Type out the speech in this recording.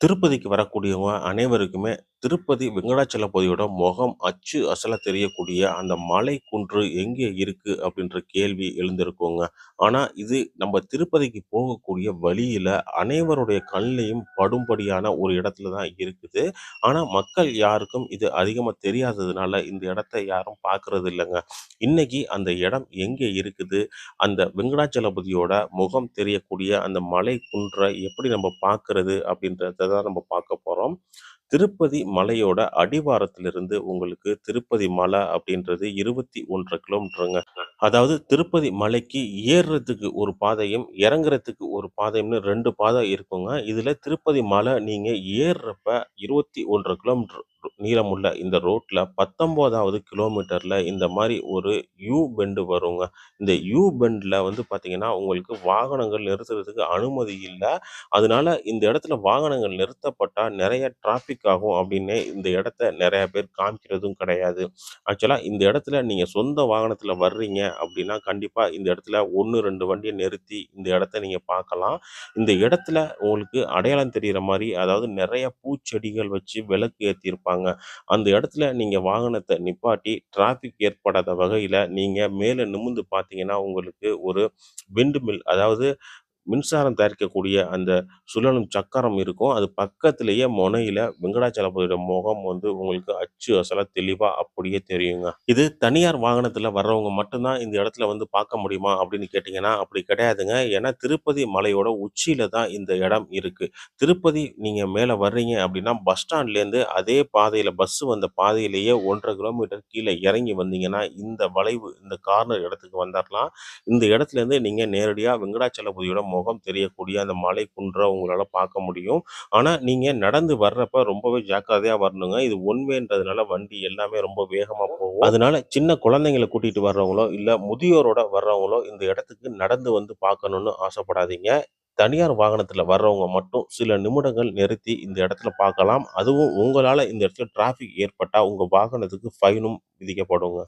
திருப்பதிக்கு வரக்கூடியவங்க அனைவருக்குமே திருப்பதி வெங்கடாச்சலபதியோட முகம் அச்சு அசல தெரியக்கூடிய அந்த மலை குன்று எங்கே இருக்கு அப்படின்ற கேள்வி எழுந்திருக்குங்க. ஆனா இது நம்ம திருப்பதிக்கு போகக்கூடிய வழியில அனைவருடைய கண்ணிலையும் படும்படியான ஒரு இடத்துல தான் இருக்குது. ஆனா மக்கள் யாருக்கும் இது அதிகமாக தெரியாததுனால இந்த இடத்த யாரும் பார்க்கறது இல்லைங்க இன்னைக்கு அந்த இடம் எங்கே இருக்குது? அந்த வெங்கடாச்சலபதியோட முகம் தெரியக்கூடிய அந்த மலை குன்றை எப்படி நம்ம பார்க்கறது? அப்படின்றத தான் நம்ம பார்க்க போறோம். திருப்பதி மலையோட அடிவாரத்திலிருந்து உங்களுக்கு திருப்பதி மலை அப்படின்றது 21 கிலோமீட்டருங்க. அதாவது திருப்பதி மலைக்கு ஏறுறதுக்கு ஒரு பாதையும், இறங்குறதுக்கு ஒரு பாதையும்னு ரெண்டு பாதை இருக்குங்க. இதில் திருப்பதி மலை நீங்கள் ஏறுறப்ப 21 கிலோமீட்டர் நீளமுள்ள இந்த ரோட்டில் பத்தொம்போதாவது கிலோமீட்டரில் இந்த மாதிரி ஒரு யூ பெண்டு வருங்க. இந்த யூ பெண்டில் வந்து பார்த்தீங்கன்னா, உங்களுக்கு வாகனங்கள் நிறுத்துறதுக்கு அனுமதி இல்லை அதனால இந்த இடத்துல வாகனங்கள் நிறுத்தப்பட்டால் நிறைய டிராஃபிக் ஆகும் அப்படின்னு இந்த இடத்த நிறையா பேர் காமிக்கிறதும் கிடையாது. ஆக்சுவலாக இந்த இடத்துல நீங்கள் சொந்த வாகனத்தில் வர்றீங்க அப்படின்னா, கண்டிப்பாக இந்த இடத்துல ஒன்று ரெண்டு வண்டியை நிறுத்தி இந்த இடத்த நீங்கள் பார்க்கலாம். இந்த இடத்துல உங்களுக்கு அடையாளம் தெரிகிற மாதிரி அதாவது நிறைய பூச்செடிகள் வச்சு விளக்கு ஏற்றிருப்பாங்க அந்த இடத்துல நீங்கள் வாகனத்தை நிப்பாட்டி, டிராஃபிக் ஏற்படாத வகையில் நீங்கள் மேலே நிமிர்ந்து பார்த்தீங்கன்னா, உங்களுக்கு ஒரு விண்டு மில் அதாவது மின்சாரம் தயாரிக்கக்கூடிய அந்த சுழலும் சக்கரம் இருக்கும். அது பக்கத்திலேயே முனையில வெங்கடாச்சலபதியோட முகம் வந்து உங்களுக்கு அச்சு அசலா தெளிவா அப்படியே தெரியுங்க. இது தனியார் வாகனத்துல வர்றவங்க மட்டும் தான் இந்த இடத்துல வந்து பார்க்க முடியுமா? அப்படின்னு கேட்டீங்கன்னா, அப்படி கிடையாதுங்க. ஏன்னா திருப்பதி மலையோட உச்சியில தான் இந்த இடம் இருக்கு. திருப்பதி நீங்க மேல வர்றீங்க அப்படின்னா, பஸ் ஸ்டாண்ட்லேருந்து அதே பாதையில பஸ் வந்த பாதையிலேயே 1 1/2 கிலோமீட்டர் கீழே இறங்கி வந்தீங்கன்னா, இந்த வளைவு இந்த கார்னர் இடத்துக்கு வந்துடலாம் இந்த இடத்துலேருந்து நீங்க நேரடியா வெங்கடாச்சலபதியோட முகம் தெரியக்கூடிய அந்த மலை குன்றை உங்களால் பார்க்க முடியும். ஆனால் நீங்கள் நடந்து வர்றப்ப ரொம்பவே ஜாக்கிரதையாக வரணுங்க. இது ஒன்மைன்றதுனால வண்டி எல்லாமே ரொம்ப வேகமாக போகும். அதனால சின்ன குழந்தைங்கள கூட்டிட்டு வர்றவங்களோ, இல்லை முதியோரோட வர்றவங்களோ இந்த இடத்துக்கு நடந்து வந்து பார்க்கணும்னு ஆசைப்படாதீங்க. தனியார் வாகனத்தில் வர்றவங்க மட்டும் சில நிமிடங்கள் நிறுத்தி இந்த இடத்துல பார்க்கலாம். அதுவும் உங்களால் இந்த இடத்துல டிராஃபிக் ஏற்பட்டால் உங்கள் வாகனத்துக்கு ஃபைனும் விதிக்கப்படுங்க.